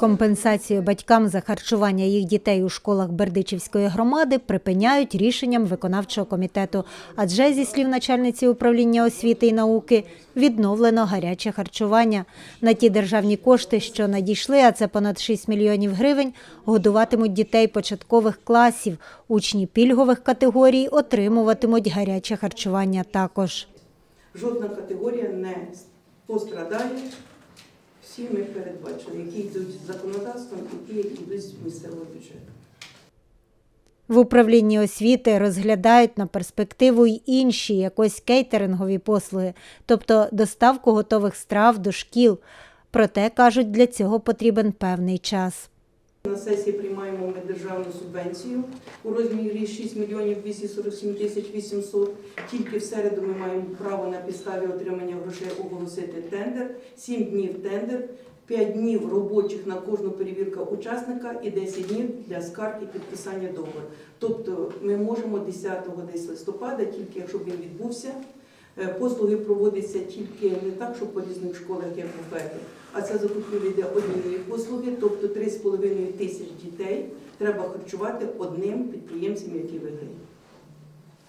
Компенсацію батькам за харчування їх дітей у школах Бердичівської громади припиняють рішенням виконавчого комітету. Адже, зі слів начальниці управління освіти і науки, відновлено гаряче харчування. На ті державні кошти, що надійшли, а це понад 6 мільйонів гривень, годуватимуть дітей початкових класів. Учні пільгових категорій отримуватимуть гаряче харчування також. Жодна категорія не пострадає. Всі ми передбачили, які йдуть законодавством, які йдуть з місцевого бюджету. В управлінні освіти розглядають на перспективу й інші якось кейтерингові послуги, тобто доставку готових страв до шкіл. Проте, кажуть, для цього потрібен певний час. На сесії приймаємо ми державну субвенцію у розмірі 6 мільйонів 247 тисяч 800. Тільки в середу ми маємо право на підставі отримання грошей оголосити тендер. 7 днів тендер, 5 днів робочих на кожну перевірку учасника і 10 днів для скарг і підписання договору. Тобто ми можемо 10 десь листопада, тільки якщо він відбувся. Е, Послуги проводяться тільки не так, що по різних школах, як буфети, а це закупівля йде однієї послуги, тобто 3,5 тисяч дітей треба харчувати одним підприємцем, який виграє.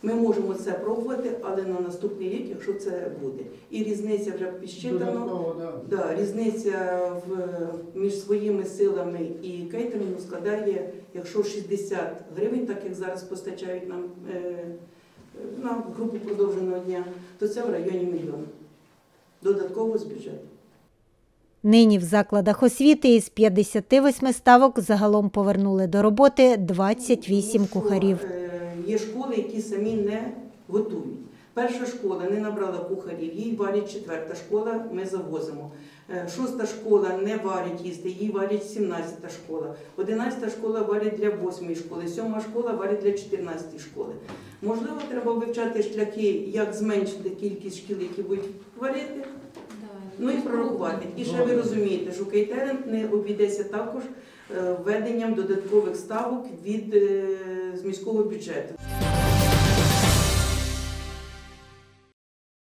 Ми можемо це пробувати, але на наступний рік, якщо це буде. І різниця вже підсчитано. Да. Да, різниця в, між своїми силами і кейтерингом складає, якщо 60 гривень, так як зараз постачають нам е, на групу продовженого дня, то це в районі мільйона. Додатково з бюджету. Нині в закладах освіти із 58 ставок загалом повернули до роботи 28 кухарів. Е, Є школи, які самі не готують. Перша школа не набрала кухарів, їй варять четверта школа, ми завозимо. Е, Шоста школа не варить їсти, їй варять 17 школа. Одинадцята школа варить для восьмої школи, сьома школа варить для 14 школи. Можливо, треба вивчати шляхи, як зменшити кількість шкіл, які будуть варити, ну і прорахувати. І ще ви розумієте, що кейтеринг не обійдеться також е, введенням додаткових ставок від е, з міського бюджету.